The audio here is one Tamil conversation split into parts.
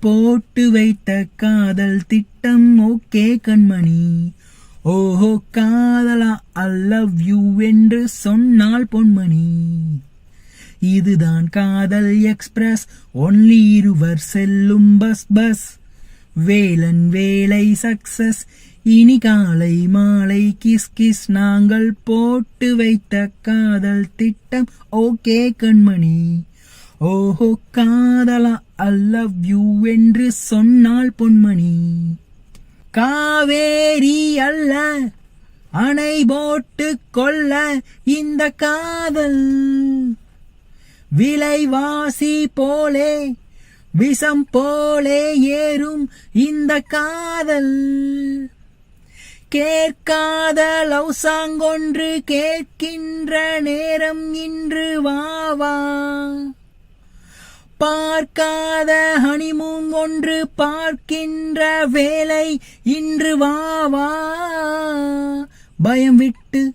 போட்டு வைத்த காதல் திட்டம் ஓகே கண்மணி. ஓஹோ காதலா ஐ லவ் யூ என்று சொன்னால் பொன்மணி. இதுதான் காதல் எக்ஸ்பிரஸ். ஒன்லி இருவர் செல்லும் பஸ் பஸ். வேலன் வேலை சக்சஸ். இனி காலை மாலை கிஸ் கிஸ். நாங்கள் போட்டு வைத்த காதல் திட்டம் ஓகே கண்மணி. ஓஹோ காதலா ஐ லவ் யூ என்று சொன்னால் பொன்மணி. காவேரி அல்ல அணை போட்டு கொள்ள இந்த காதல். விலைவாசி போலே விஷம் போலே ஏறும் இந்த காதல். கேட்காத லவ் சாங் ஒன்று கேட்கின்ற நேரம் இன்று வாவா பார்க்காத ஹனிமூன் ஒன்று பார்க்கின்ற வேலை இன்று வாவா பயம் விட்டு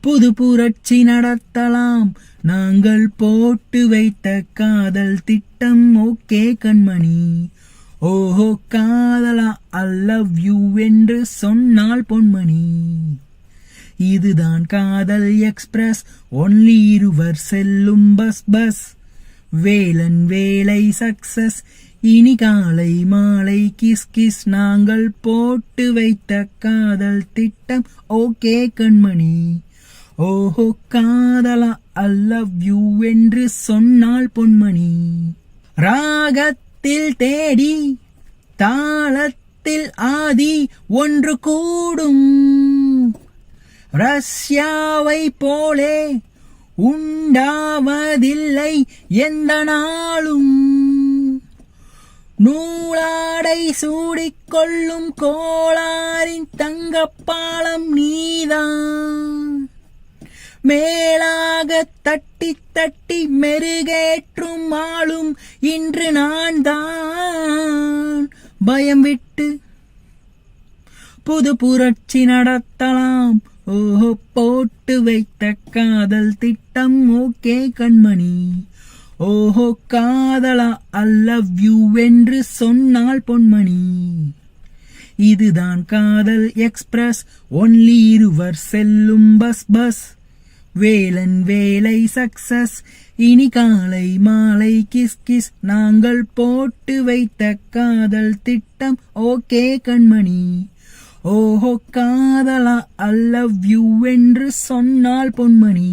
புது புரட்சி நடத்தலாம். நாங்கள் போட்டு வைத்த காதல் திட்டம் ஓகே கண்மணி. ஓஹோ காதலா ஐ லவ் யூ என்று சொன்னால் பொன்மணி. இதுதான் காதல் எக்ஸ்பிரஸ். ஒன்லி இருவர் செல்லும் பஸ் பஸ். வேலன் வேலை சக்சஸ் இனி காலை மாலை கிஸ் கிஸ் நாங்கள் போட்டு வைத்த காதல் திட்டம். ஓகே கண்மணி. ஓஹோ காதலா ஐ லவ் யூ என்று சொன்னால் பொன்மணி. ராகத்தில் தேடி தாளத்தில் ஆதி ஒன்று கூடும். ரஷ்யாவை போலே உண்டாவதில்லை எந்த நாளும் நூலாடை சூடிக்கொள்ளும் கோளாரின் தங்கப்பாலம் நீதான். மேலாக தட்டி தட்டி மெருகேற்றும் ஆளும் இன்று நான் தான் பயம் விட்டு புது புரட்சி நடத்தலாம். ஓஹோ போட்டு வைத்த காதல் திட்டம் ஓகே கண்மணி. ஓஹோ காதலா ஐ லவ் யூ என்று சொன்னால் பொன்மணி. இதுதான் காதல் எக்ஸ்பிரஸ். ஒன்லி இருவர் செல்லும் பஸ் பஸ். வேலன் வேலை சக்சஸ். இனி காலை மாலை கிஸ் கிஸ். நாங்கள் போட்டு வைத்த காதல் திட்டம் ஓகே கண்மணி. ஓஹோ கா காதலா ஐ லவ் யூ என்று சொன்னால் பொன்மணி.